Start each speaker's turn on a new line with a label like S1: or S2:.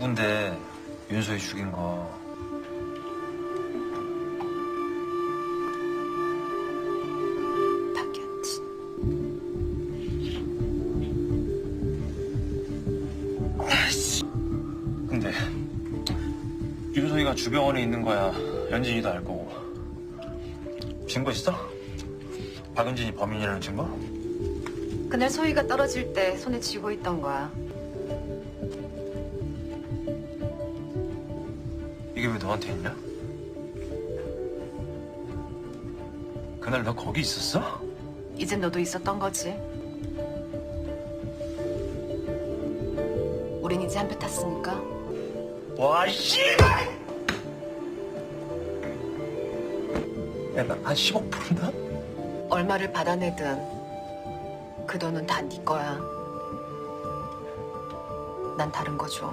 S1: 누군데 윤소희 죽인 거
S2: 박연진.
S1: 근데 윤소희가 주병원에 있는 거야 연진이도 알 거고 증거 있어? 박연진이 범인이라는 증거?
S2: 그날 소희가 떨어질 때 손에 쥐고 있던 거야.
S1: 이게 왜 너한테 있냐? 그날 너 거기 있었어?
S2: 이젠 너도 있었던 거지. 우린 이제 한표 탔으니까
S1: 와, 씨발! 내가 한 10억 부른다?
S2: 얼마를 받아내든 그 돈은 다 네 거야. 난 다른 거 줘.